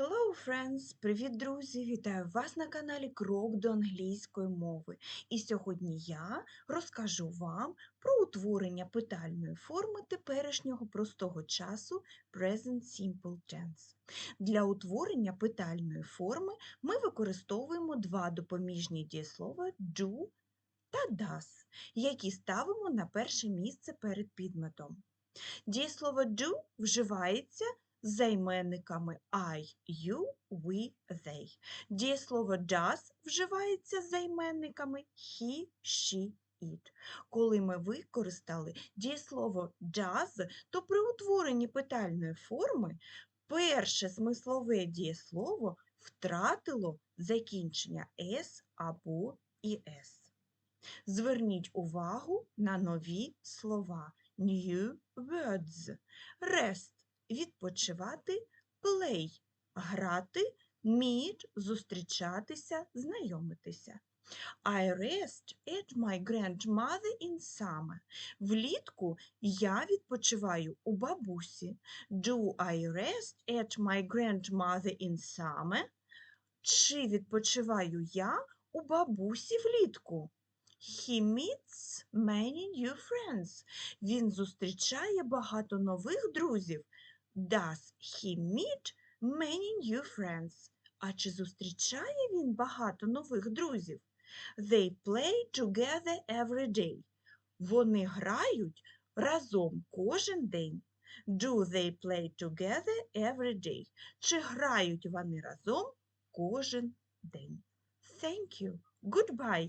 Hello, friends! Привіт, друзі! Вітаю вас на каналі Крок до англійської мови. І сьогодні я розкажу вам про утворення питальної форми теперішнього простого часу Present Simple Tense. Для утворення питальної форми ми використовуємо два допоміжні дієслова do та does, які ставимо на перше місце перед підметом. Дієслово do вживається займенниками I, you, we, they. Дієслово does вживається з займенниками he, she, it. Коли ми використали дієслово does, то при утворенні питальної форми перше смислове дієслово втратило закінчення s або «es». Зверніть увагу на нові слова new words. Rest відпочивати, play грати, meet зустрічатися, знайомитися. I rest at my grandmother in summer. Влітку я відпочиваю у бабусі. Do I rest at my grandmother in summer? Чи відпочиваю я у бабусі влітку? He meets many new friends. Він зустрічає багато нових друзів. Does he meet many new friends? А чи зустрічає він багато нових друзів? They play together every day. Вони грають разом кожен день. Do they play together every day? Чи грають вони разом кожен день? Thank you. Goodbye.